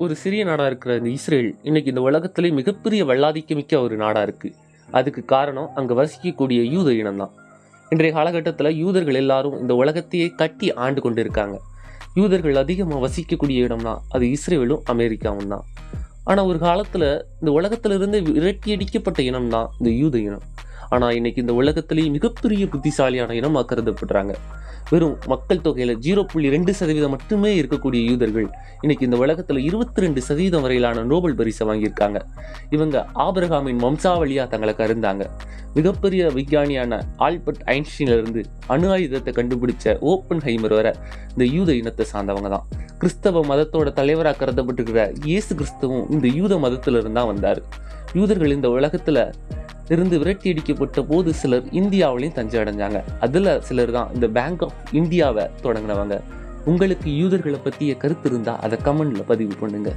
ஒரு சிறிய நாடாக இருக்கிற இந்த இஸ்ரேல் இன்னைக்கு இந்த உலகத்திலே மிகப்பெரிய வல்லாதிக்கமிக்க ஒரு நாடாக இருக்குது அதுக்கு காரணம் அங்கே வசிக்கக்கூடிய யூத இனம்தான். இன்றைய காலகட்டத்தில் யூதர்கள் எல்லாரும் இந்த உலகத்தையே கட்டி ஆண்டு கொண்டு இருக்காங்க யூதர்கள் அதிகமாக வசிக்கக்கூடிய இடம்னா அது இஸ்ரேலும் அமெரிக்காவும் தான். ஆனால் ஒரு காலத்தில் இந்த உலகத்திலிருந்து விரட்டி அடிக்கப்பட்ட இனம் தான் இந்த யூத இனம். ஆனால் இன்னைக்கு இந்த உலகத்திலேயே மிகப்பெரிய புத்திசாலியான இனமாக கருதப்படுறாங்க வெறும் மக்கள் தொகையில் ஜீரோ புள்ளி ரெண்டு சதவீதம் மட்டுமே இருக்கக்கூடிய யூதர்கள் இன்னைக்கு இந்த உலகத்தில் இருபத்தி ரெண்டு சதவீதம் வரையிலான நோபல் பரிசை வாங்கியிருக்காங்க. இவங்க ஆபிரகாமின் வம்சாவளியாக தங்களை கருந்தாங்க. மிகப்பெரிய விஞ்ஞானியான ஆல்பர்ட் ஐன்ஸ்டீன்லேருந்து அணு ஆயுதத்தை கண்டுபிடிச்ச ஓப்பன் ஹைமர் வர இந்த யூத இனத்தை சார்ந்தவங்க தான். கிறிஸ்தவ மதத்தோட தலைவராக கருதப்பட்டிருக்கிற இயேசு கிறிஸ்துவும் இந்த யூத மதத்திலிருந்து தான் வந்தார். யூதர்கள் இந்த உலகத்தில் இருந்து விரட்டி அடிக்கப்பட்ட போது சிலர் இந்தியாவிலையும் தஞ்சம் அடைஞ்சாங்க அதுல சிலர் தான் இந்த பேங்க் ஆஃப் இந்தியாவை தொடங்கினவங்க. உங்களுக்கு யூதர்களை பற்றிய கருத்து இருந்தால் அதை கமெண்ட்ல பதிவு பண்ணுங்க.